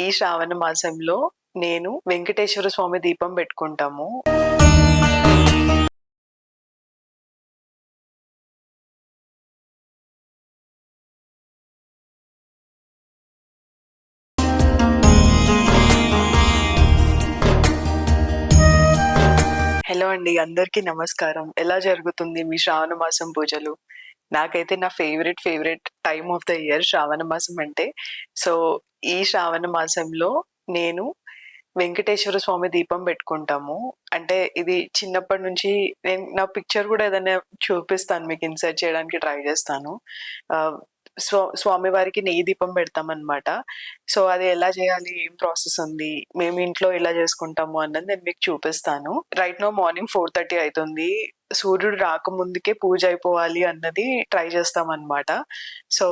ఈ శ్రావణ మాసంలో నేను వెంకటేశ్వర స్వామి దీపం పెట్టుకుంటాము. హలో అండి అందరికీ నమస్కారం. ఎలా జరుగుతుంది మీ శ్రావణ మాసం పూజలు? నాకైతే నా favourite favourite time of the year Shravana మాసం అంటే. సో ఈ శ్రావణ మాసంలో నేను వెంకటేశ్వర స్వామి దీపం పెట్టుకుంటాము. అంటే ఇది చిన్నప్పటి నుంచి నేను నా పిక్చర్ కూడా ఏదైనా చూపిస్తాను మీకు ఇన్సర్ట్ చేయడానికి ట్రై చేస్తాను. స్వా స్వామి వారికి నెయ్యి దీపం పెడతాం అనమాట సో అది ఎలా చేయాలి ఏం ప్రాసెస్ ఉంది మేము ఇంట్లో ఎలా చేసుకుంటాము అన్నది నేను మీకు చూపిస్తాను. Right no morning four thirty అవుతుంది. సూర్యుడు రాకముందుకే పూజ అయిపోవాలి అన్నది ట్రై చేస్తాం అనమాట సో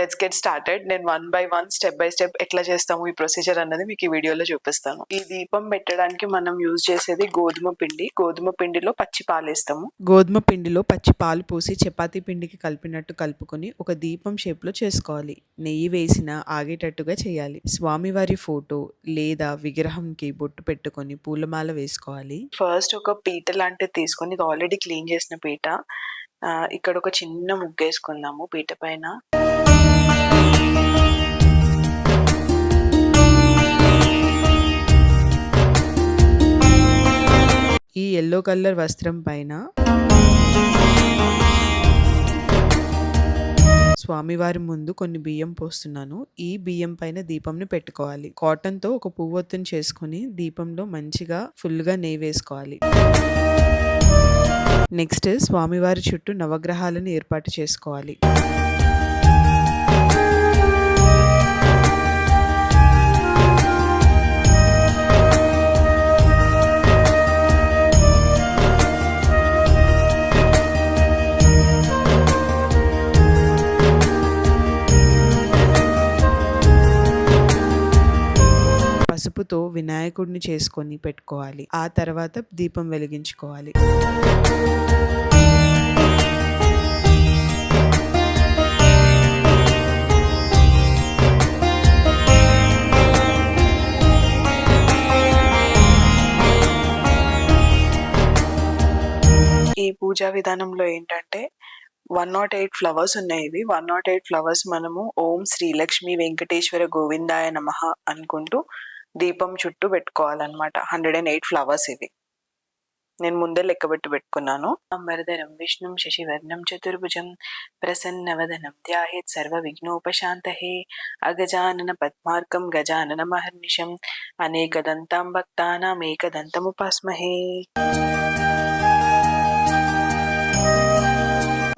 లెట్స్ గెట్ స్టార్టెడ్ నేను one by one step by step ఎట్లా చేస్తాము ఈ ప్రొసీజర్ అన్నది మీకు ఈ వీడియోలో చూపిస్తాను. ఈ దీపం పెట్టడానికి మనం యూజ్ చేసేది గోధుమ పిండి. గోధుమ పిండిలో పచ్చి పాలేస్తాము గోధుమ పిండిలో పచ్చి పాలు పోసి చపాతీ పిండికి కలిపినట్టు కలుపుకొని ఒక దీపం షేప్లో చేసుకోవాలి. నెయ్యి వేసిన ఆగేటట్టుగా చేయాలి. స్వామివారి ఫోటో లేదా విగ్రహంకి బొట్టు పెట్టుకొని పూలమాల వేసుకోవాలి. ఫస్ట్ ఒక పీట లాంటిది తీసుకొని ఇది ఆల్రెడీ క్లీన్ చేసిన పీట. ఇక్కడ ఒక చిన్న ముగ్గేసుకుందాము పీట పైన. ఈ ఎల్లో కలర్ వస్త్రం పైన స్వామివారి ముందు కొన్ని బియ్యం పోస్తున్నాను. ఈ బియ్యం పైన దీపంని పెట్టుకోవాలి. కాటన్తో ఒక పువ్వొత్తుని చేసుకుని దీపంలో మంచిగా ఫుల్గా నెయ్యి వేసుకోవాలి. నెక్స్ట్ స్వామివారి చుట్టూ నవగ్రహాలను ఏర్పాటు చేసుకోవాలి. పసుపుతో వినాయకుడిని చేసుకొని పెట్టుకోవాలి. ఆ తర్వాత దీపం వెలిగించుకోవాలి. ఈ పూజా విధానంలో ఏంటంటే వన్ నాట్ ఎయిట్ ఫ్లవర్స్ ఉన్నాయి ఇవి. వన్ నాట్ ఎయిట్ ఫ్లవర్స్ మనము ఓం శ్రీలక్ష్మి వెంకటేశ్వర గోవిందాయ నమ అనుకుంటూ దీపం చుట్టూ పెట్టుకోవాలన్నమాట. హండ్రెడ్ అండ్ ఎయిట్ ఫ్లవర్స్ ఇవి. నేను ముందే లెక్కబెట్టి పెట్టుకున్నాను. అంబరధరం విష్ణుం శశివర్ణం చతుర్భుజం ప్రసన్నవదనం ధ్యాహేత్ సర్వ విఘ్నోపశాంతహే అగజానన పద్మార్కం గజానన మహర్నిశం అనేకదంతాం భక్తానాం ఏకదంతముపాస్మహే.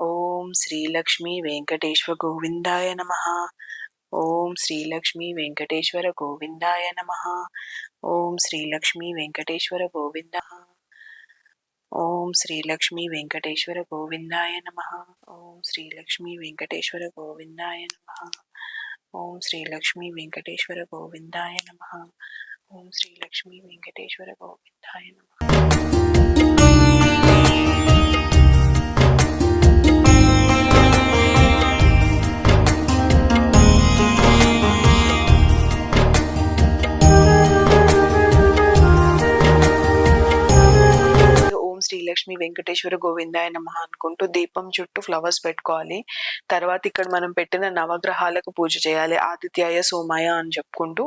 ఓం శ్రీలక్ష్మీ వెంకటేశ్వర గోవిందాయ నమ. ఓం శ్రీలక్ష్మీ వెంకటేశ్వర గోవిందాయ నమ ఓం శ్రీలక్ష్మీ వెంకటేశ్వర గోవింద ఓం శ్రీలక్ష్మీ వెంకటేశ్వర గోవిందాయ నమ ఓం శ్రీలక్ష్మీ వెంకటేశ్వర గోవిందాయ నమ ఓం శ్రీలక్ష్మీ వెంకటేశ్వర గోవిందాయ నమ ఓం శ్రీలక్ష్మీ వెంకటేశ్వర గోవిందాయ నమ లక్ష్మి వెంకటేశ్వర గోవిందాయ నమ అనుకుంటూ దీపం చుట్టూ ఫ్లవర్స్ పెట్టుకోవాలి. తర్వాత ఇక్కడ మనం పెట్టిన నవగ్రహాలకు పూజ చేయాలి. ఆదిత్యాయ సోమాయ అని చెప్పుకుంటూ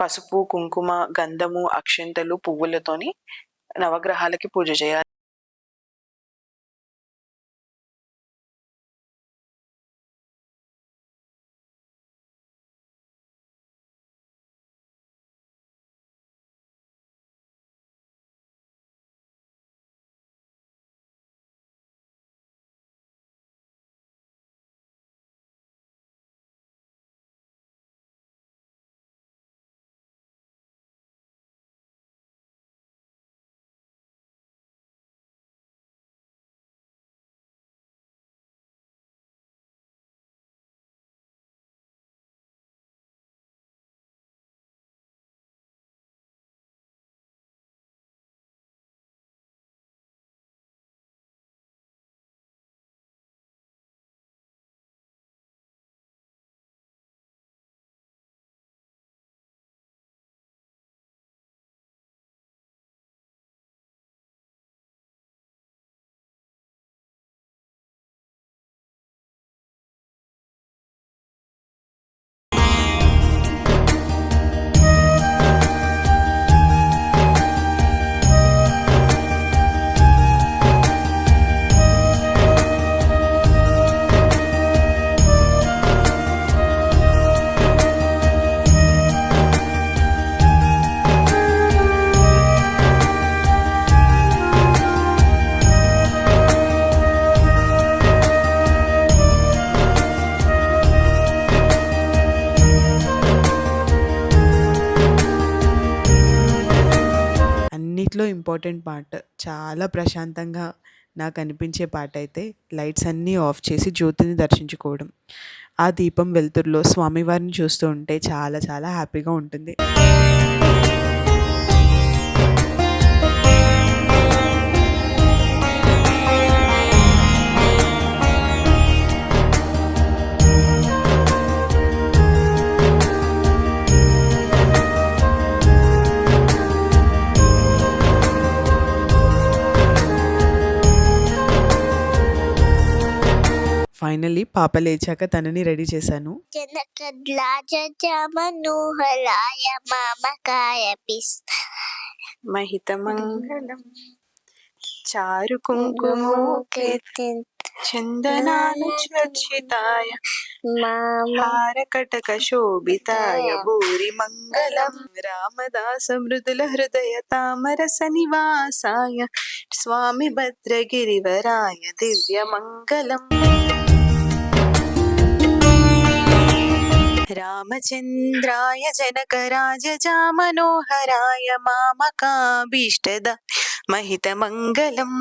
పసుపు కుంకుమ గంధము అక్షంతలు పువ్వులతోని నవగ్రహాలకి పూజ చేయాలి. Important part. చాలా ప్రశాంతంగా నాకు అనిపించే పార్ట్ అయితే లైట్స్ అన్నీ ఆఫ్ చేసి జ్యోతిని దర్శించుకోవడం. ఆ దీపం వెలుతురులో స్వామివారిని చూస్తూ ఉంటే చాలా చాలా హ్యాపీగా ఉంటుంది. ఫైనల్లీ పాప లేచాక తనని రెడీ చేశాను. మహితమంగళం చారు కుంకుమోకే చందనాలు చర్చితాయ హారకటక శోభితాయ భూరి మంగళం రామదాస మృదుల హృదయ తామరస నివాసాయ స్వామి భద్రగిరివరాయ దివ్య మంగళం രാമചന്ദ്രായ ജനകരാജജാമനോഹരായ മാമകാഭീഷ്ടത महितमङ्गलम्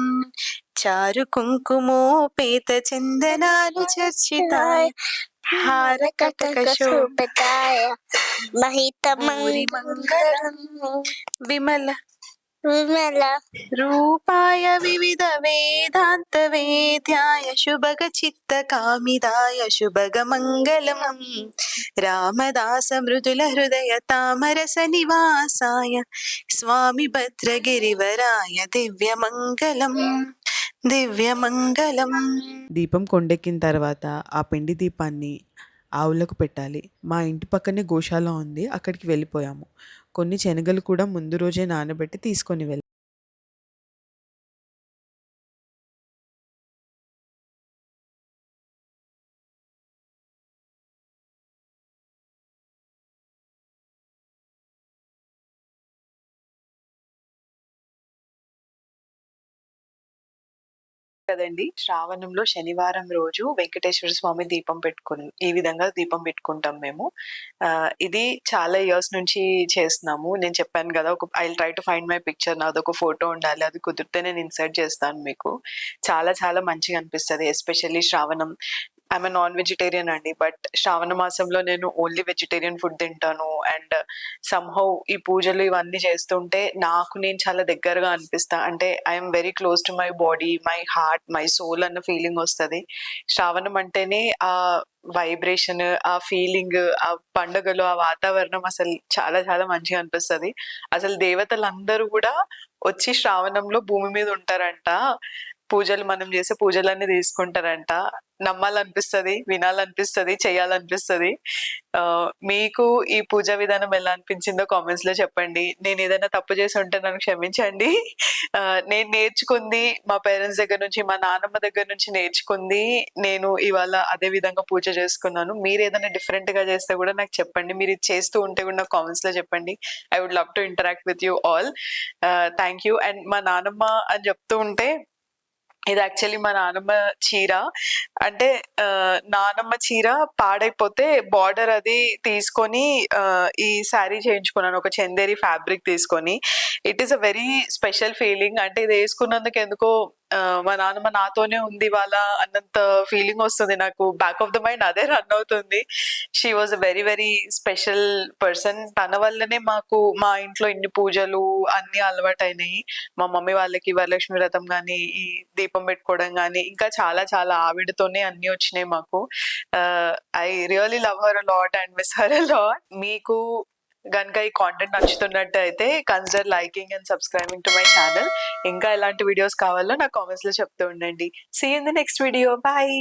चारुकुङ्कुमोपेतचन्दनानु चर्चिताय हारकटकशोभिताय महितमङ्गलम् विमल విమల రూపాయ వివిధ వేదాంత వేద్యాయ శుభగ చిత్త కామిదాయ శుభగ మంగళం రామదాస మృదుల హృదయ తామరస నివాసాయ స్వామి భద్రగిరివరాయ దివ్య మంగళం దివ్య మంగళం దీపం కొండెక్కిన తర్వాత ఆ పిండి దీపాన్ని ఆవులకు పెట్టాలి. మా ఇంటి పక్కనే గోశాల ఉంది. అక్కడికి వెళ్ళిపోయాము. కొన్ని శనగలు కూడా ముందు రోజే నానబెట్టి తీసుకొని వెళ్ళాను కదండి. శ్రావణంలో శనివారం రోజు వెంకటేశ్వర స్వామి దీపం పెట్టుకుని ఈ విధంగా దీపం పెట్టుకుంటాం మేము. ఇది చాలా ఇయర్స్ నుంచి చేస్తున్నాము. నేను చెప్పాను కదా ఒక I try to find my picture నాది ఒక ఫోటో ఉండాలి. అది కుదిరితే నేను ఇన్సర్ట్ చేస్తాను మీకు. చాలా చాలా మంచిగా అనిపిస్తుంది especially Shravanam I'm non vegetarian అండి బట్ శ్రావణ మాసంలో నేను ఓన్లీ వెజిటేరియన్ ఫుడ్ తింటాను. అండ్ సంహౌ ఈ పూజలు ఇవన్నీ చేస్తుంటే నాకు నేను చాలా దగ్గరగా అనిపిస్తా. అంటే I'm very close to my body my heart my soul అన్న ఫీలింగ్ వస్తుంది. శ్రావణం అంటేనే ఆ వైబ్రేషన్ ఆ ఫీలింగ్ ఆ పండుగలు ఆ వాతావరణం అసలు చాలా చాలా మంచిగా అనిపిస్తుంది. అసలు దేవతలందరూ కూడా వచ్చి శ్రావణంలో భూమి మీద ఉంటారంట. పూజలు మనం చేసే పూజలన్నీ తీసుకుంటారంట. నమ్మాలనిపిస్తుంది వినాలనిపిస్తుంది చేయాలనిపిస్తుంది. మీకు ఈ పూజా విధానం ఎలా అనిపించిందో కామెంట్స్లో చెప్పండి. నేను ఏదైనా తప్పు చేసి ఉంటే నన్ను క్షమించండి. నేను నేర్చుకుంది మా పేరెంట్స్ దగ్గర నుంచి మా నాన్నమ్మ దగ్గర నుంచి నేర్చుకుంది. నేను ఇవాళ అదే విధంగా పూజ చేసుకున్నాను. మీరు ఏదైనా డిఫరెంట్గా చేస్తే కూడా నాకు చెప్పండి. మీరు ఇది చేస్తూ ఉంటే కూడా నాకు కామెంట్స్లో చెప్పండి. I would love to interact with you all thank you and మా నాన్నమ్మ అని చెప్తూ ఉంటే ఇది యాక్చువల్లీ మా నానమ్మ చీర. అంటే నానమ్మ చీర పాడైపోతే బార్డర్ అది తీసుకొని ఈ శారీ చేయించుకున్నాను. ఒక చందేరి ఫ్యాబ్రిక్ తీసుకొని. It is a very special feeling అంటే ఇది వేసుకున్నందుకు ఎందుకో మా నాన్నమ్మ నాతోనే ఉంది వాళ్ళ అన్నంత ఫీలింగ్ వస్తుంది నాకు. బ్యాక్ ఆఫ్ ద మైండ్ అదే రన్ అవుతుంది. She was a very very special person తన వల్లనే మాకు మా ఇంట్లో ఇన్ని పూజలు అన్ని అలవాటైనాయి. మా మమ్మీ వాళ్ళకి వరలక్ష్మి వ్రతం కానీ ఈ దీపం పెట్టుకోవడం కానీ ఇంకా చాలా చాలా ఆవిడతోనే అన్ని వచ్చినాయి మాకు. I really love her lot and miss her lot మీకు కనుక ఈ కాంటెంట్ నచ్చుతున్నట్టు అయితే consider liking and subscribing to my channel ఇంకా ఎలాంటి వీడియోస్ కావాలో నా కామెంట్స్లో చెప్తూ ఉండండి. See in the next video bye